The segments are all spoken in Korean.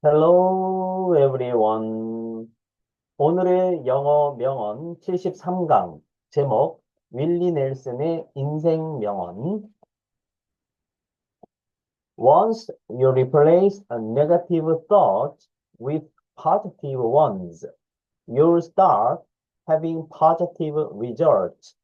Hello everyone. 오늘의 영어 명언 73강 제목 윌리 넬슨의 인생 명언 Once you replace a negative thought with positive ones, you'll start having positive results.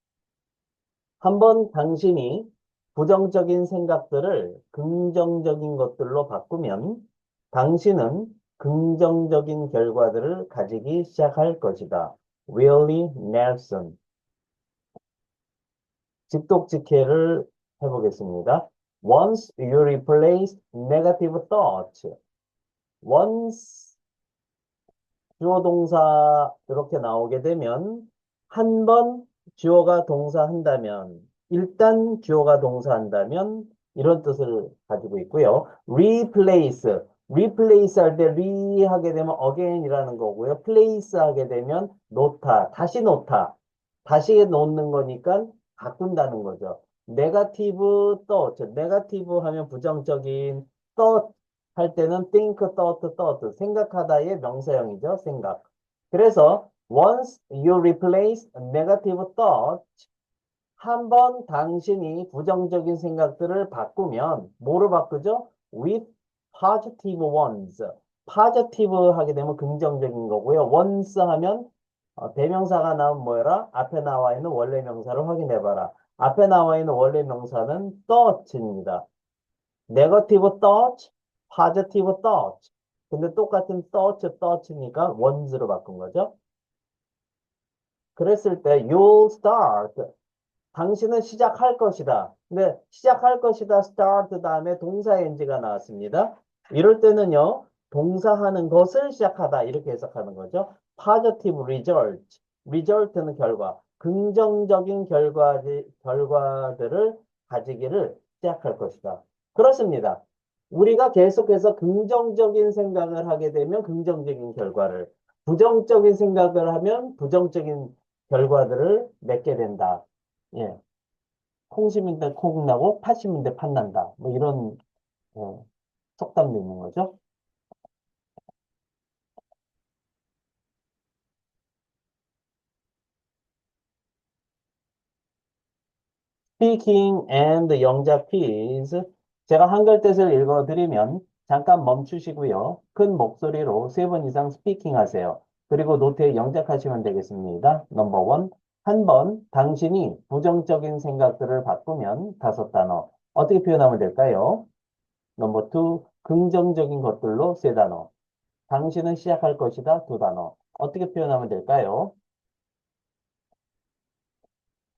한번 당신이 부정적인 생각들을 긍정적인 것들로 바꾸면 당신은 긍정적인 결과들을 가지기 시작할 것이다. Willie Nelson. 직독직해를 해보겠습니다. Once you replace negative thoughts. Once 주어 동사 이렇게 나오게 되면 한 번 주어가 동사한다면 일단 주어가 동사한다면 이런 뜻을 가지고 있고요. replace replace 할 때 re 하게 되면 again이라는 거고요. place 하게 되면 놓다, 다시 놓다. 다시 놓는 거니까 바꾼다는 거죠. negative thought, negative 하면 부정적인 thought 할 때는 think, thought, thought 생각하다의 명사형이죠. 생각. 그래서 once you replace negative thought 한 번 당신이 부정적인 생각들을 바꾸면 뭐로 바꾸죠? with positive ones. positive 하게 되면 긍정적인 거고요. ones 하면 어, 대명사가 나오면 뭐라? 앞에 나와 있는 원래 명사를 확인해 봐라. 앞에 나와 있는 원래 명사는 thought입니다. negative thought, positive thought. 근데 똑같은 thought, thought니까 ones로 바꾼 거죠. 그랬을 때 you'll start 당신은 시작할 것이다. 근데 시작할 것이다 start 다음에 동사 NG가 나왔습니다. 이럴 때는요. 동사하는 것을 시작하다 이렇게 해석하는 거죠. positive result. result는 결과. 긍정적인 결과, 결과들을 가지기를 시작할 것이다. 그렇습니다. 우리가 계속해서 긍정적인 생각을 하게 되면 긍정적인 결과를, 부정적인 생각을 하면 부정적인 결과들을 맺게 된다. 예. 콩심인데 콩 나고 팥심인데 팥 난다. 뭐 이런 어, 있는 거죠. Speaking and 영작 퀴즈. 제가 한글 뜻을 읽어드리면 잠깐 멈추시고요. 큰 목소리로 세 번 이상 스피킹 하세요. 그리고 노트에 영작하시면 되겠습니다. 넘버 원. 한 번 당신이 부정적인 생각들을 바꾸면 다섯 단어. 어떻게 표현하면 될까요? 넘버 투. 긍정적인 것들로 세 단어. 당신은 시작할 것이다 두 단어. 어떻게 표현하면 될까요?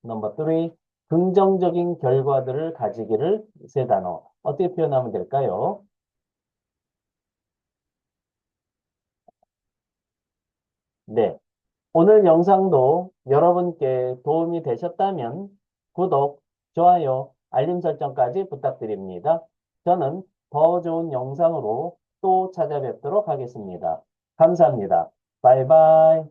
넘버 3. 긍정적인 결과들을 가지기를 세 단어. 어떻게 표현하면 될까요? 네. 오늘 영상도 여러분께 도움이 되셨다면 구독, 좋아요, 알림 설정까지 부탁드립니다. 저는 더 좋은 영상으로 또 찾아뵙도록 하겠습니다. 감사합니다. 바이바이.